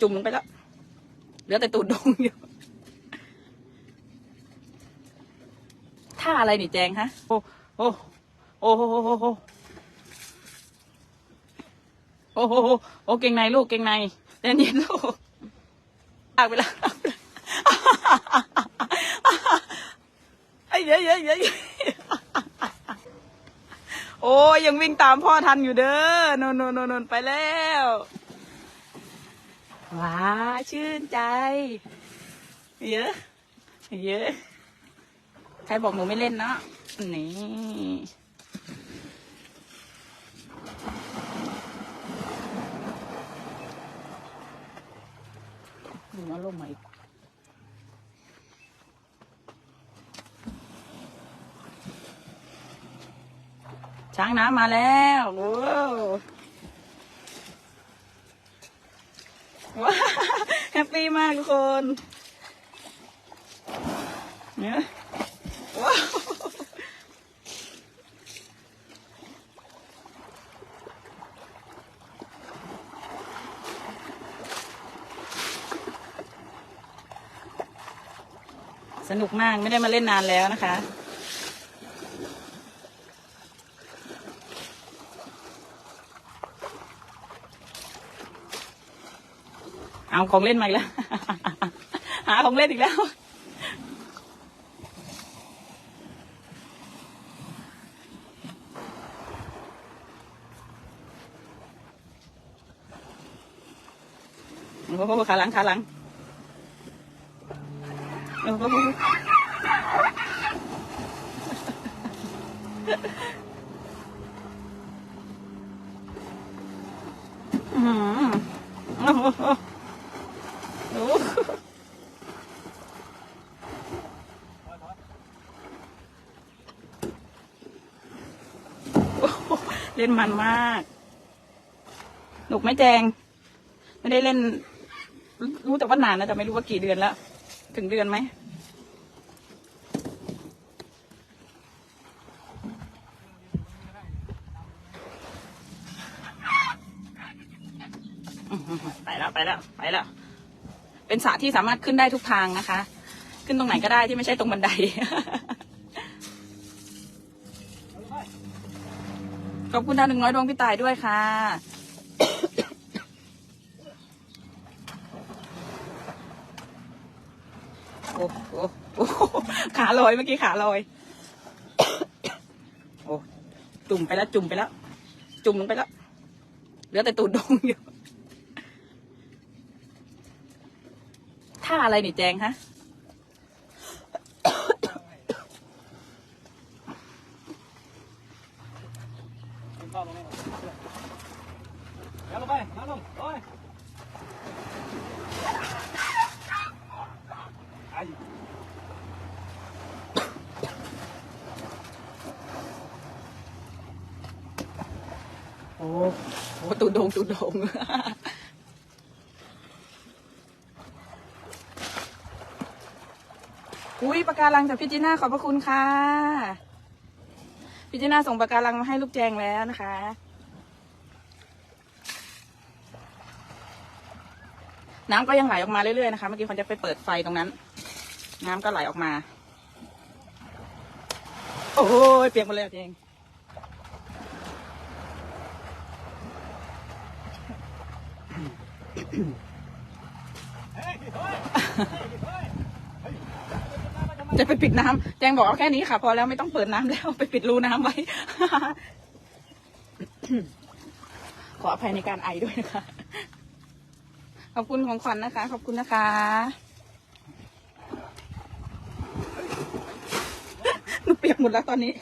จุ่มลงไปแล้ว เหลือแต่ตูดดงอยู่ท่าอะไรนี่แจงฮะ โอ้โอ้โอ้โหโอ้โหโอ้โอ้โอ้เก่งในลูกเก่งในเย็นเย็นลูกอากไปแล้วไอ้เย้ยเย้ยเย้ยโอ้ยังวิ่งตามพ่อทันอยู่เด้อโนโนนนนนไปแล้ว ว้าชื่นใจ เยอะ เยอะ ใครบอกหนูไม่เล่นเนาะนี่ดูมาลงมาอีกช้างน้ำมาแล้วโอ้ ว้าแฮปปี้มากทุกคนเนี่ยว้าวสนุกมากไม่ได้มาเล่นนานแล้วนะคะ เอาของเล่นมาอีกแล้ว หาของเล่นอีกแล้ว โอ้โหขาหลังขาหลังโอ้โหอื้อหือโอ้โหโอ้โหโอ้โห เล่นมันมาก หนุกไม่แจง ไม่ได้เล่น รู้แต่ว่านานนะแต่ไม่รู้ว่ากี่เดือนแล้ว ถึงเดือนไหมอื้อหือไปแล้วไปแล้วไปแล้ว เป็น สระที่สามารถขึ้นได้ทุกทางนะคะ ขึ้นตรงไหนก็ได้ที่ไม่ใช่ตรงบันได ขอบคุณดาวหนึ่งร้อยดวงพี่ตายด้วยค่ะโอ้โหโอ้โหขาลอยเมื่อกี้ขาลอยโอ้จุ่มไปแล้วจุ่มไปแล้ว จุ่มลงไปแล้วเหลือแต่ตูดดงอยู่ ท่าอะไรนี่แจงฮะแล้วลงไปน้ำลงไอ้โอ้โหตูดดงตูดดง อุ้ยปากการังจากพี่จีน่าขอบพระคุณค่ะ พี่จีน่าส่งปากการังมาให้ลูกแจงแล้วนะคะ น้ำก็ยังไหลออกมาเรื่อยๆนะคะ เมื่อกี้คนจะไปเปิดไฟตรงนั้น น้ำก็ไหลออกมา โอ้ยเปียกหมดเลยเจงเฮ้ยเฮ้ยเฮ้ย จะไปปิดน้ำแจงบอกเอาแค่นี้ค่ะ พอแล้วไม่ต้องเปิดน้ำแล้วไปปิดรูน้ำไว้ ขออภัยในการไอด้วยนะคะ ขอบคุณของขวัญนะคะ ขอบคุณนะคะหนูเปียกหมดแล้วตอนนี้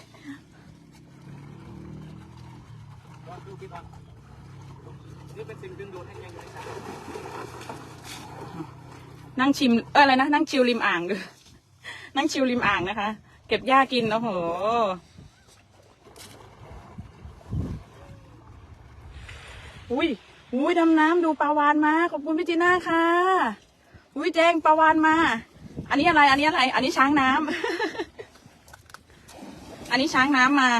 นี่เป็นสิ่งดึงดูดให้ยังอยู่ในสระนั่งชิม เอออะไรนะ นั่งชิวริมอ่างดู นั่งชิวริมอ่างนะคะ เก็บหญ้ากินโอ้โหอุ้ยอุ้ยดำน้ำดูปลาวานมา ขอบคุณพี่จีน่าค่ะ อุ้ยแจงปลาวานมา อันนี้อะไร อันนี้อะไร อันนี้ช้างน้ำ อันนี้ช้างน้ำมา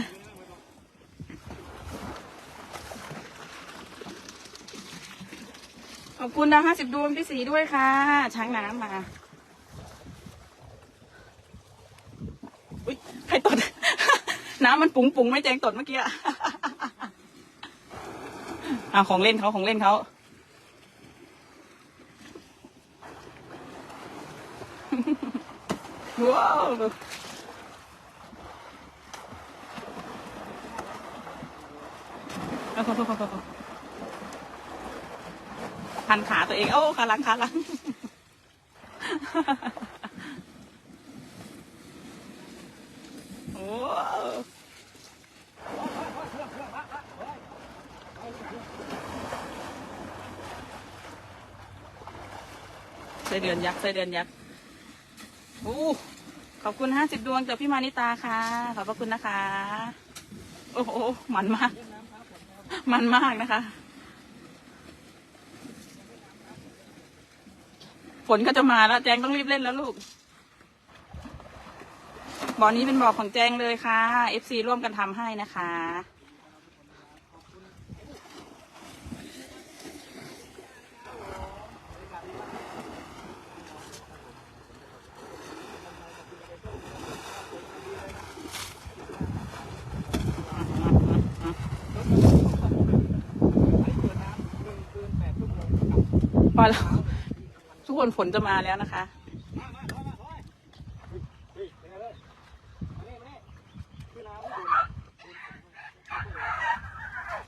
โอ้อบคุณนะห้าสิบดวงพี่สีด้วยค่ะ ช้างน้ำมา อุ้ยใครตด น้ำมันปุ๋งปุ๋งไม่แจงตดเมื่อกี้อะอ่าของเล่นเขาของเล่นเขาว้าวพันขาตัวเองโอ้ขาหลังขาหลังโอ้ ส้เดือนยักษ์ไส้เดือนยักษ์โอ้ขอบคุณห้าสิบดวงจากพี่มานิตาค่ะ ขอบพระคุณนะคะ โอ้โหมันมาก มันมากนะคะ ฝนก็จะมาแล้ว แจงต้องรีบเล่นแล้วลูก บ่อนี้เป็นบ่อของแจงเลยค่ะ FC ร่วมกันทำให้นะคะ อแล้ว ทุกคนฝนจะมาแล้วนะคะ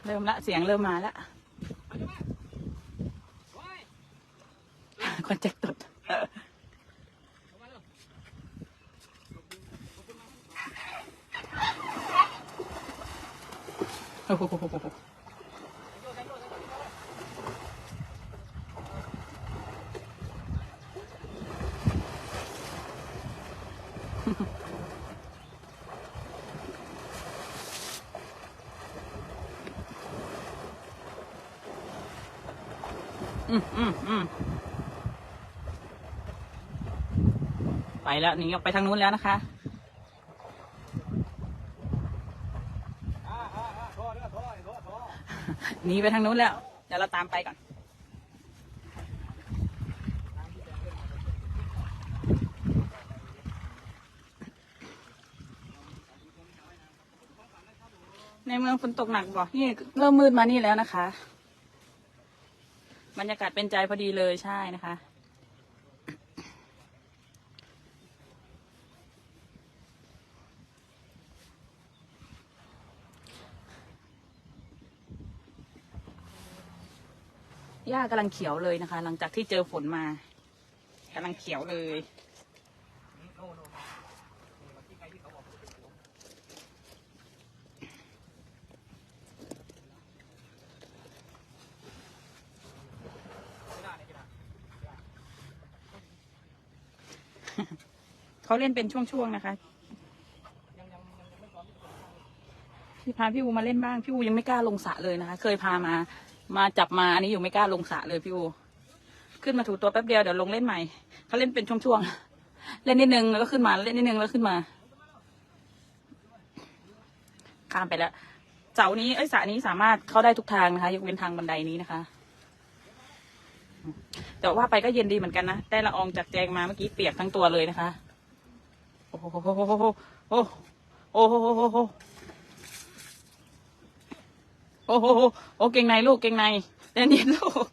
เริ่มละเสียงเริ่มมาล้วคนแจ็คตดโอ้โห อืมอืมอืมไปแล้วหนีออกไปทางนู้นแล้วนะคะหนีไปทางนู้นแล้ว เดี๋ยวเราตามไปก่อนในเมืองฝนตกหนักบอกนี่เริ่มมืดมานี่แล้วนะคะ บรรยากาศเป็นใจพอดีเลยใช่นะคะ หญ้ากำลังเขียวเลยนะคะ หลังจากที่เจอฝนมากำลังเขียวเลย เขาเล่นเป็นช่วงๆนะคะพี่พาพี่อูมาเล่นบ้างพี่อูยังไม่กล้าลงสระเลยนะคะ เคยพามา มาจับมาอันนี้อยู่ไม่กล้าลงสระเลยพี่อูขึ้นมาถูตัวแป๊บเดียวเดี๋ยวลงเล่นใหม่เขาเล่นเป็นช่วงๆเล่นนิดนึงแล้วก็ขึ้นมาเล่นนิดนึงแล้วขึ้นมาข้ามไปแล้วเสานี้เอ้สระนี้สามารถเข้าได้ทุกทางนะคะยกเว้นทางบันไดนี้นะคะ แต่ว่าไปก็เย็นดีเหมือนกันนะได้ละอองจากแจงมาเมื่อกี้เปียกทั้งตัวเลยนะคะ โอ้โหโอ้โหโอ้โหโอ้โหโอ้โหโอ้เก่งในลูกเก่งในเล่นเย็นลูก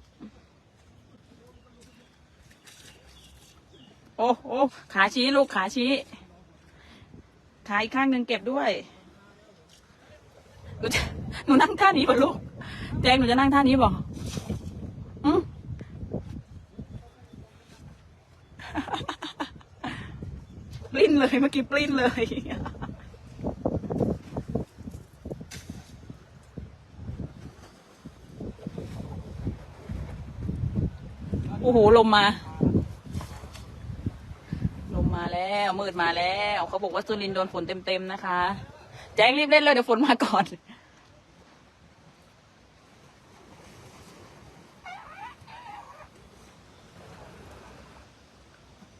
โอ้โอ้ขาชี้ลูกขาชี้ขาอีกข้างหนึ่งเก็บด้วยหนูจะหนูนั่งท่านี้ป่ะลูกแจงหนูจะนั่งท่านี้ป่ะอืม ปลิ้น เมื่อกี้ปลิ้นเลย โอ้โห ลมมา ลมมาแล้ว มืดมาแล้ว เขาบอกว่าสุรินโดนฝนเต็มๆนะคะ แจ้งรีบเล่นเลยเดี๋ยวฝนมาก่อน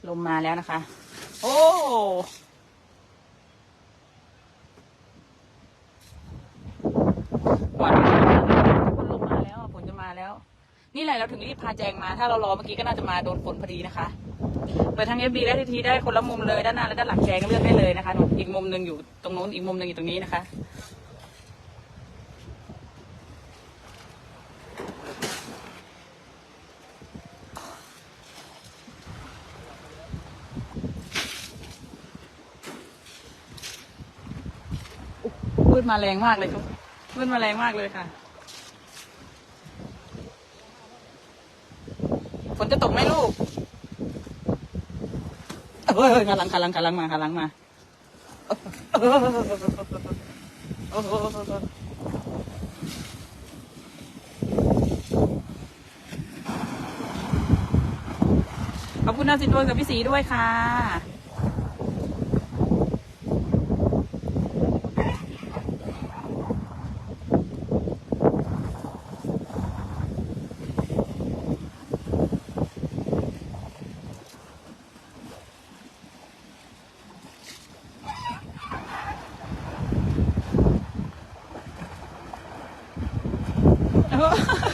ลมมาแล้วนะคะ โอ้หวานคนลมมาแล้วอะฝนจะมาแล้ว นี่แหละเราถึงรีบพาแจงมา ถ้าเรารอเมื่อกี้ก็น่าจะมาโดนฝนพอดีนะคะ เปิดทั้งเอฟบีและทีทีได้คนละมุมเลยด้านหน้าและด้านหลังแจงเลือกได้เลยนะคะ อีกมุมหนึ่งอยู่ตรงนู้นอีกมุมหนึ่งอยู่ตรงนี้นะคะ ดมาแรงมากเลยทุกมืดมาแรงมากเลยค่ะ ฝนจะตกไหมลูกเฮ้ยขาหลังขาหลังขาหลังมาขาหลังมาขอบคุณนาสินด้วนกับพี่สีด้วยค่ะ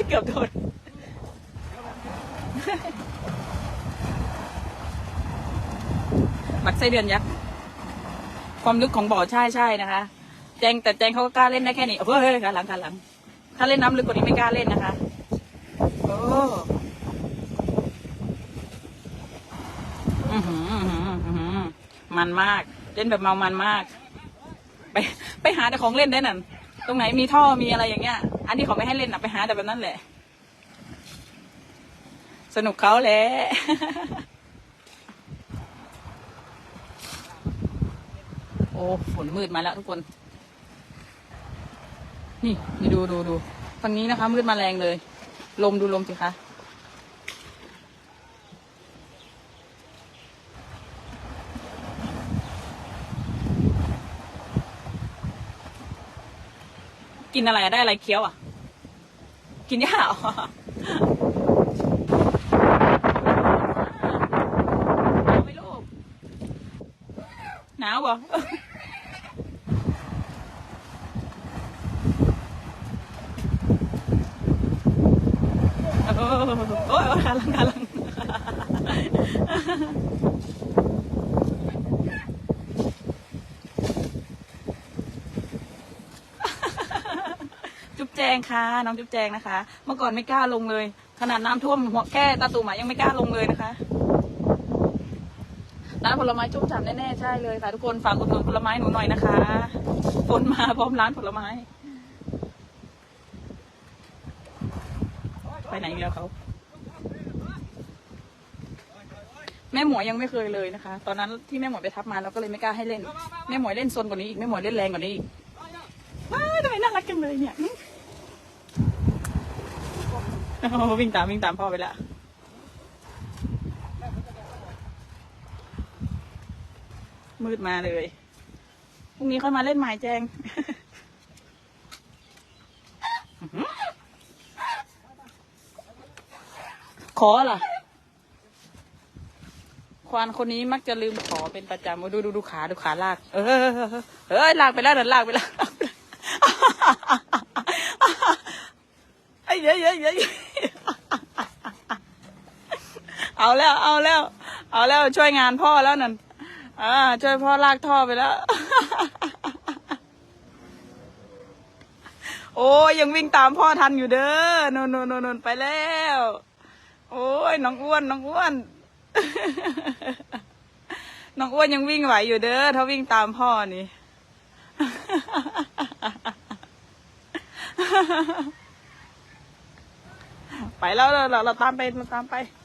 เกือบโดนบักไส้เดือนยักษ์ความลึกของบ่อใช่ใช่นะคะ แจงแต่แจงเขาก็กล้าเล่นได้แค่นี้เฮ้ยขาหลังขาหลัง ถ้าเล่นน้ำลึกกว่านี้ไม่กล้าเล่นนะคะโอ้อื้อหืออื้อหืออื้อหือมันมาก เล่นแบบเมามันมาก ไปไปหาแต่ของเล่นได้นั่น ตรงไหนมีท่อมีอะไรอย่างเงี้ย อันที่เขาไม่ให้เล่นนะไปหาแต่แบบนั้นแหละ สนุกเขาแหละโอ้ฝนมืดมาแล้วทุกคน นี่นี่ดูดูดูฝั่งนี้นะคะ มืดมาแรงเลย ลมดูลมสิคะ กินอะไรอะได้อะไรเคี้ยวอะ กินหญ้าเหรอหนาวไหมลูกหนาวเหรอ โอ้โหโอ้ยขาลังขาลัง คะ น้องจุ๊บแจงนะคะ เมื่อก่อนไม่กล้าลงเลย ขนาดน้ำท่วมหัวแค่ตาตุ่มยังไม่กล้าลงเลยนะคะร้านผลไม้จุ๊บจำแน่ๆใช่เลยค่ะทุกคนฝากอุดหนุนผลไม้หนูหน่อยนะคะฝนมาพร้อมร้านผลไม้ ไปไหนอีกแล้วเขาแม่หมวยยังไม่เคยเลยนะคะ ตอนนั้นที่แม่หมวยไปทับมาเราก็เลยไม่กล้าให้เล่น แม่หมวยเล่นซนกว่านี้อีกแม่หมวยเล่นแรงกว่านี้อีกว้าทำไมน่ารักจังเลยเนี่ย วิ่งตามวิ่งตามพ่อไปละมืดมาเลยพรุ่งนี้ค่อยมาเล่นหมายแจงขอล่ะ ควานคนนี้มักจะลืมขอเป็นประจำดูดูดูขาดูขาลาก เออเออเออเออลากไปแล้วเดินลากไปแล้วลากไปแล้วไอ้ เอาแล้ว เอาแล้ว เอาแล้วช่วยงานพ่อแล้วนั่นอ่าช่วยพ่อลากท่อไปแล้ว โอ้ยยังวิ่งตามพ่อทันอยู่เด้อนนนนนไปแล้ว โอ้ยน้องอ้วนน้องอ้วนน้องอ้วนยังวิ่งไหวอยู่เด้อถ้าวิ่งตามพ่อนี่ไปแล้วเราเราเราตามไปเราตามไป